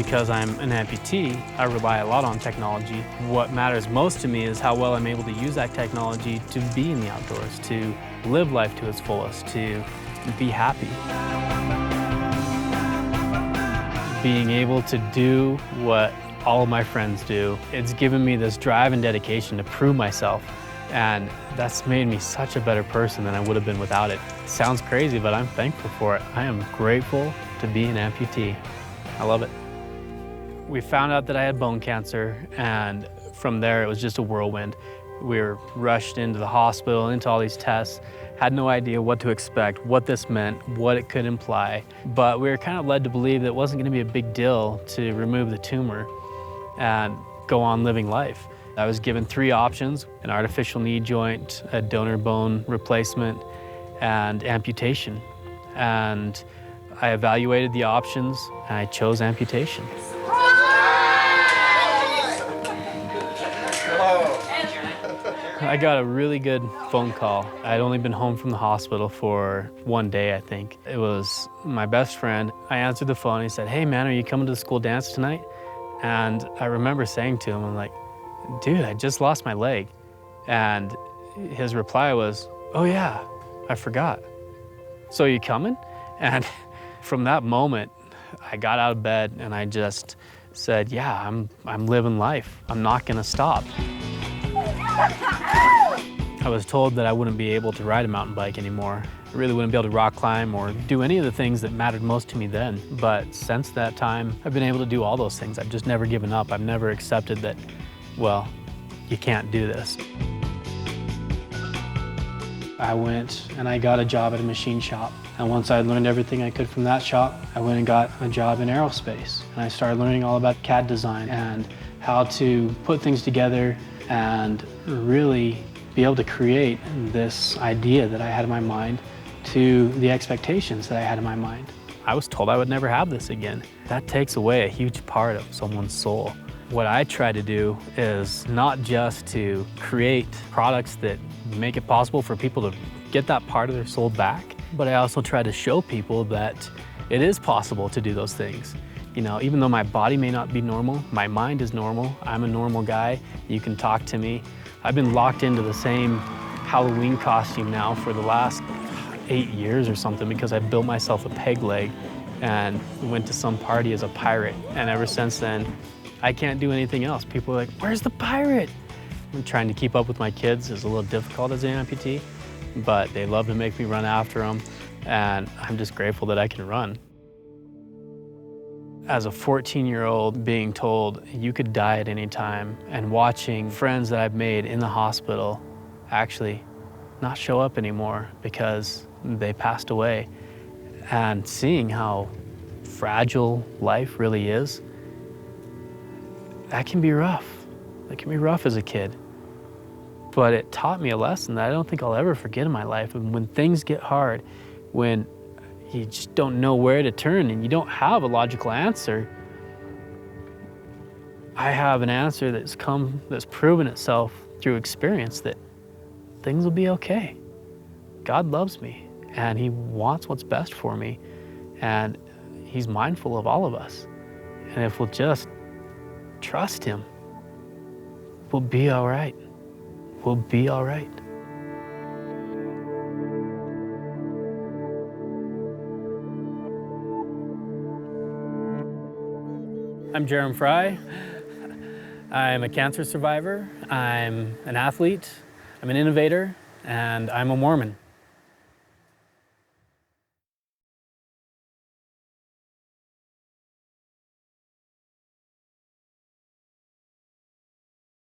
Because I'm an amputee, I rely a lot on technology. What matters most to me is how well I'm able to use that technology to be in the outdoors, to live life to its fullest, to be happy. Being able to do what all of my friends do, it's given me this drive and dedication to prove myself. And that's made me such a better person than I would have been without it. Sounds crazy, but I'm thankful for it. I am grateful to be an amputee. I love it. We found out that I had bone cancer, and from there it was just a whirlwind. We were rushed into the hospital, into all these tests, had no idea what to expect, what this meant, what it could imply. But we were kind of led to believe that it wasn't going to be a big deal to remove the tumor and go on living life. I was given three options, an artificial knee joint, a donor bone replacement, and amputation. And I evaluated the options and I chose amputation. I got a really good phone call. I'd only been home from the hospital for one day, I think. It was my best friend. I answered the phone. He said, Hey, man, are you coming to the school dance tonight? And I remember saying to him, I'm like, dude, I just lost my leg. And his reply was, oh yeah, I forgot. So you coming? And from that moment, I got out of bed and I just said, yeah, I'm, I'm living life. I'm not gonna stop. I was told that I wouldn't be able to ride a mountain bike anymore. I really wouldn't be able to rock climb or do any of the things that mattered most to me then. But since that time, I've been able to do all those things. I've just never given up. I've never accepted that, well, you can't do this. I went and I got a job at a machine shop. And once I learned everything I could from that shop, I went and got a job in aerospace. And I started learning all about CAD design and how to put things together and really be able to create this idea that I had in my mind to the expectations that I had in my mind. I was told I would never have this again. That takes away a huge part of someone's soul. What I try to do is not just to create products that make it possible for people to get that part of their soul back, but I also try to show people that it is possible to do those things. You know, even though my body may not be normal, my mind is normal. I'm a normal guy. You can talk to me. I've been locked into the same Halloween costume now for the last eight years or something because I built myself a peg leg and went to some party as a pirate. And ever since then, I can't do anything else. People are like, where's the pirate? I'm trying to keep up with my kids is a little difficult as an amputee, but they love to make me run after them, and I'm just grateful that I can run. As a 14-year-old being told you could die at any time and watching friends that I've made in the hospital actually not show up anymore because they passed away and seeing how fragile life really is, that can be rough. That can be rough as a kid. But it taught me a lesson that I don't think I'll ever forget in my life. And when things get hard, when you just don't know where to turn and you don't have a logical answer, I have an answer that's come, that's proven itself through experience that things will be okay. God loves me and He wants what's best for me. And He's mindful of all of us. And if we'll just Trust Him. We'll be all right. We'll be all right. I'm Jerem Fry. I'm a cancer survivor. I'm an athlete. I'm an innovator. And I'm a Mormon.